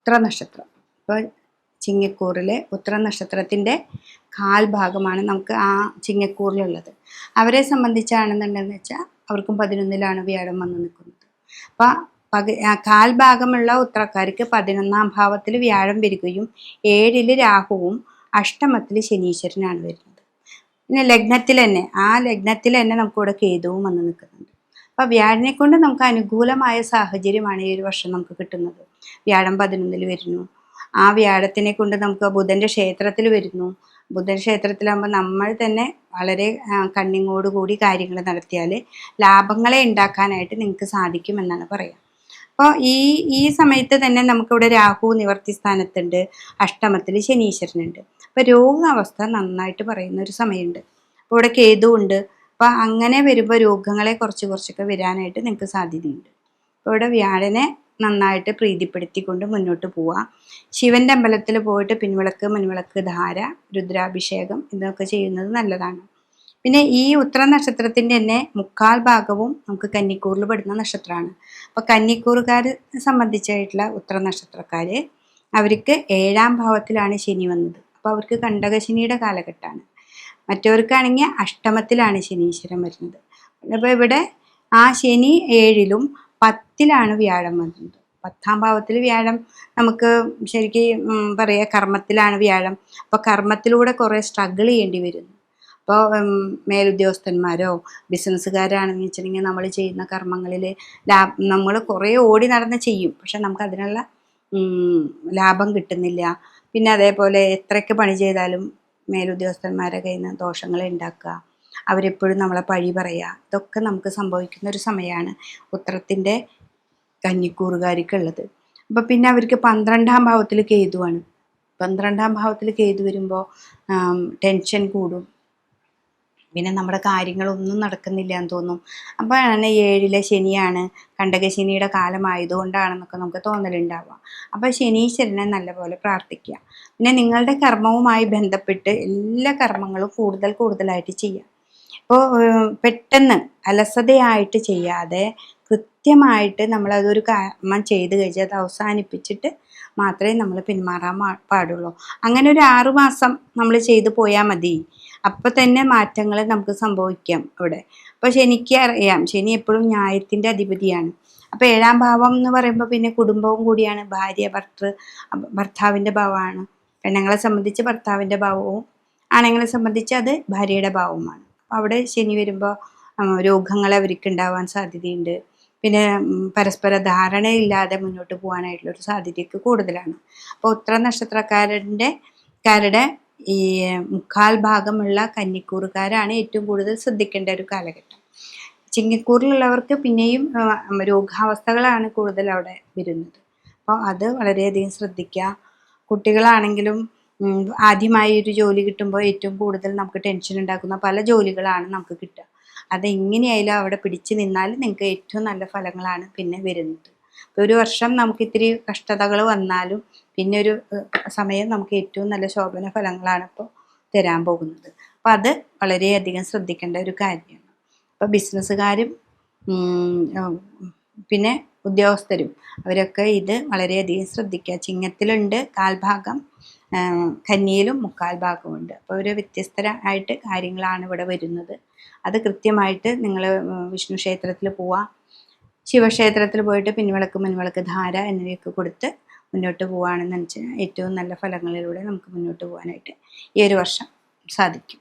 ഉത്ര നക്ഷത്രം ഇപ്പോൾ ചിങ്ങക്കൂറിലെ ഉത്ര നക്ഷത്രത്തിന്റെ കാൽഭാഗമാണ് നമുക്ക് ആ ചിങ്ങക്കൂറിലുള്ളത്. അവരെ സംബന്ധിച്ചാണെന്നുണ്ടെന്ന് വെച്ചാൽ അവർക്കും പതിനൊന്നിലാണ് വ്യാഴം വന്ന് നിൽക്കുന്നത്. അപ്പം പക കാൽഭാഗമുള്ള ഉത്രക്കാർക്ക് പതിനൊന്നാം ഭാവത്തിൽ വ്യാഴം വരികയും ഏഴിൽ രാഹുവും അഷ്ടമത്തിൽ ശനീശ്വരനാണ് വരുന്നത്. പിന്നെ ലഗ്നത്തിൽ തന്നെ ആ ലഗ്നത്തിൽ തന്നെ നമുക്കിവിടെ കേതുവും വന്ന് നിൽക്കുന്നുണ്ട് അപ്പോൾ വ്യാഴനെ കൊണ്ട് നമുക്ക് അനുകൂലമായ സാഹചര്യമാണ് ഈ ഒരു വർഷം നമുക്ക് കിട്ടുന്നത്. വ്യാഴം പതിനൊന്നിൽ വരുന്നു. ആ വ്യാഴത്തിനെ കൊണ്ട് നമുക്ക് ബുധന്റെ ക്ഷേത്രത്തിൽ വരുന്നു. ബുധൻ ക്ഷേത്രത്തിലാകുമ്പോൾ നമ്മൾ തന്നെ വളരെ കണ്ണിങ്ങോടുകൂടി കാര്യങ്ങൾ നടത്തിയാൽ ലാഭങ്ങളെ ഉണ്ടാക്കാനായിട്ട് നിങ്ങൾക്ക് സാധിക്കുമെന്നാണ് പറയുക അപ്പോൾ ഈ ഈ സമയത്ത് തന്നെ നമുക്കിവിടെ രാഹു നിവർത്തി സ്ഥാനത്തുണ്ട്. അഷ്ടമത്തിൽ ശനീശ്വരനുണ്ട്. അപ്പോൾ രോഗാവസ്ഥ നന്നായിട്ട് പറയുന്ന ഒരു സമയമുണ്ട്. അപ്പോൾ ഇവിടെ കേതു ഉണ്ട് അപ്പോൾ അങ്ങനെ വരുമ്പോൾ രോഗങ്ങളെ കുറച്ച് കുറച്ചൊക്കെ വരാനായിട്ട് നിങ്ങൾക്ക് സാധ്യതയുണ്ട്. അപ്പോൾ ഇവിടെ വ്യാഴനെ നന്നായിട്ട് പ്രീതിപ്പെടുത്തിക്കൊണ്ട് മുന്നോട്ട് പോവുക ശിവന്റെ അമ്പലത്തിൽ പോയിട്ട് പിൻവിളക്ക് മുൻവിളക്ക് ധാര രുദ്രാഭിഷേകം ഇതൊക്കെ ചെയ്യുന്നത് നല്ലതാണ്. പിന്നെ ഈ ഉത്തര നക്ഷത്രത്തിന്റെ തന്നെ മുക്കാൽ ഭാഗവും നമുക്ക് കന്നിക്കൂറിൽ പെടുന്ന നക്ഷത്രമാണ്. അപ്പോൾ കന്നിക്കൂറുകാരെ സംബന്ധിച്ചായിട്ടുള്ള ഉത്തര നക്ഷത്രക്കാർ അവർക്ക് ഏഴാം ഭാവത്തിലാണ് ശനി വന്നത്. അപ്പോൾ അവർക്ക് കണ്ടകശനിയുടെ കാലഘട്ടമാണ്. മറ്റവർക്കാണെങ്കിൽ അഷ്ടമത്തിലാണ് ശനീശ്വരം വരുന്നത്. അപ്പോൾ ഇവിടെ ആ ശനി ഏഴിലും പത്തിലാണ് വ്യാഴം വരുന്നത്. പത്താം ഭാവത്തിൽ വ്യാഴം നമുക്ക് ശരിക്കും പറയാ കർമ്മത്തിലാണ് വ്യാഴം. അപ്പോൾ കർമ്മത്തിലൂടെ കുറേ സ്ട്രഗിൾ ചെയ്യേണ്ടി വരുന്നു. അപ്പോൾ മേലുദ്യോഗസ്ഥന്മാരോ ബിസിനസ്സുകാരാണെന്ന് വെച്ചിട്ടുണ്ടെങ്കിൽ നമ്മൾ ചെയ്യുന്ന കർമ്മങ്ങളിൽ ലാഭ നമ്മൾ കുറേ ഓടി നടന്ന് ചെയ്യും. പക്ഷെ നമുക്ക് അതിനുള്ള ലാഭം കിട്ടുന്നില്ല. പിന്നെ അതേപോലെ എത്രയൊക്കെ പണി ചെയ്താലും മേലുദ്യോഗസ്ഥന്മാരെ കയ്യിൽ നിന്ന് ദോഷങ്ങൾ ഉണ്ടാക്കുക. അവരെപ്പോഴും നമ്മളെ പഴി പറയുക. ഇതൊക്കെ നമുക്ക് സംഭവിക്കുന്ന ഒരു സമയമാണ് ഉത്തരത്തിന്റെ കന്നിക്കൂറുകാർക്കുള്ളത് അപ്പോൾ പിന്നെ അവർക്ക് പന്ത്രണ്ടാം ഭാവത്തിൽ കേതുവാണ്. പന്ത്രണ്ടാം ഭാവത്തിൽ കേതു വരുമ്പോൾ ടെൻഷൻ കൂടും. പിന്നെ നമ്മുടെ കാര്യങ്ങളൊന്നും നടക്കുന്നില്ല എന്ന് തോന്നും. അപ്പോഴാണ് ഏഴിലെ ശനിയാണ്. കണ്ടകശനിയുടെ കാലമായതുകൊണ്ടാണെന്നൊക്കെ നമുക്ക് തോന്നലുണ്ടാവുക. അപ്പോൾ ശനീശ്വരനെ നല്ലപോലെ പ്രാർത്ഥിക്കുക. പിന്നെ നിങ്ങളുടെ കർമ്മവുമായി ബന്ധപ്പെട്ട് എല്ലാ കർമ്മങ്ങളും കൂടുതൽ കൂടുതലായിട്ട് ചെയ്യുക. അപ്പോൾ പെട്ടെന്ന് അലസതയായിട്ട് ചെയ്യാതെ കൃത്യമായിട്ട് നമ്മളതൊരു കർമ്മം ചെയ്ത് കഴിച്ച് അത് അവസാനിപ്പിച്ചിട്ട് മാത്രമേ നമ്മൾ പിന്മാറാൻ പാടുള്ളൂ. അങ്ങനെ ഒരു ആറുമാസം നമ്മൾ ചെയ്തു പോയാൽ മതി. അപ്പം തന്നെ മാറ്റങ്ങൾ നമുക്ക് സംഭവിക്കാം ഇവിടെ. അപ്പോൾ ശനിക്ക് അറിയാം. ശനി എപ്പോഴും ന്യായത്തിന്റെ അധിപതിയാണ്. അപ്പോൾ ഏഴാം ഭാവം എന്ന് പറയുമ്പോൾ പിന്നെ കുടുംബവും കൂടിയാണ്. ഭാര്യ ഭർത്തൃ ഭർത്താവിന്റെ ഭാവമാണ്. പെണ്ണുങ്ങളെ സംബന്ധിച്ച് ഭർത്താവിന്റെ ഭാവവും ആണുങ്ങളെ സംബന്ധിച്ച് അത് ഭാര്യയുടെ ഭാവവുമാണ്. അപ്പോൾ അവിടെ ശനി വരുമ്പോൾ രോഗങ്ങൾ അവർക്ക് ഉണ്ടാവാൻ സാധ്യതയുണ്ട്. പിന്നെ പരസ്പര ധാരണയില്ലാതെ മുന്നോട്ട് പോകാനായിട്ടുള്ളൊരു സാധ്യതയൊക്കെ കൂടുതലാണ്. അപ്പോൾ ഉത്തര നക്ഷത്രക്കാരന്റെ കാരുടെ ഈ മുക്കാൽ ഭാഗമുള്ള കന്നിക്കൂറുകാരാണ് ഏറ്റവും കൂടുതൽ ശ്രദ്ധിക്കേണ്ട ഒരു കാലഘട്ടം. ചിങ്ങിക്കൂറിലുള്ളവർക്ക് പിന്നെയും രോഗാവസ്ഥകളാണ് കൂടുതൽ അവിടെ വരുന്നത്. അപ്പോൾ അത് വളരെയധികം ശ്രദ്ധിക്കുക. കുട്ടികളാണെങ്കിലും ആദ്യമായി ഒരു ജോലി കിട്ടുമ്പോൾ ഏറ്റവും കൂടുതൽ നമുക്ക് ടെൻഷൻ ഉണ്ടാക്കുന്ന പല ജോലികളാണ് നമുക്ക് കിട്ടുക. അതെങ്ങനെയായാലും അവിടെ പിടിച്ചു നിന്നാൽ നിങ്ങൾക്ക് ഏറ്റവും നല്ല ഫലങ്ങളാണ് പിന്നെ വരുന്നത്. ഒരു വർഷം നമുക്ക് ഇത്തിരി കഷ്ടതകൾ വന്നാലും പിന്നെ ഒരു സമയം നമുക്ക് ഏറ്റവും നല്ല ശോഭന ഫലങ്ങളാണ് ഇപ്പോൾ തരാൻ പോകുന്നത്. അപ്പോൾ അത് വളരെയധികം ശ്രദ്ധിക്കേണ്ട ഒരു കാര്യമാണ്. അപ്പോൾ ബിസിനസ്സുകാരും പിന്നെ ഉദ്യോഗസ്ഥരും. അവരൊക്കെ ഇത് വളരെയധികം ശ്രദ്ധിക്കുക. ചിങ്ങത്തിലുണ്ട് കാൽഭാഗം കന്നിയിലും മുക്കാൽ ഭാഗമുണ്ട്. അപ്പോൾ ഒരു വ്യത്യസ്തരായിട്ട് കാര്യങ്ങളാണ് ഇവിടെ വരുന്നത്. അത് കൃത്യമായിട്ട് നിങ്ങൾ വിഷ്ണു ക്ഷേത്രത്തിൽ പോവാം ശിവക്ഷേത്രത്തിൽ പോയിട്ട് പിൻവിളക്ക് മുൻവിളക്ക് ധാര എന്നിവയൊക്കെ കൊടുത്ത് മുന്നോട്ട് പോവുകയാണെന്ന് വെച്ചാൽ ഏറ്റവും നല്ല ഫലങ്ങളിലൂടെ നമുക്ക് മുന്നോട്ട് പോകാനായിട്ട് ഈ ഒരു വർഷം സാധിക്കും.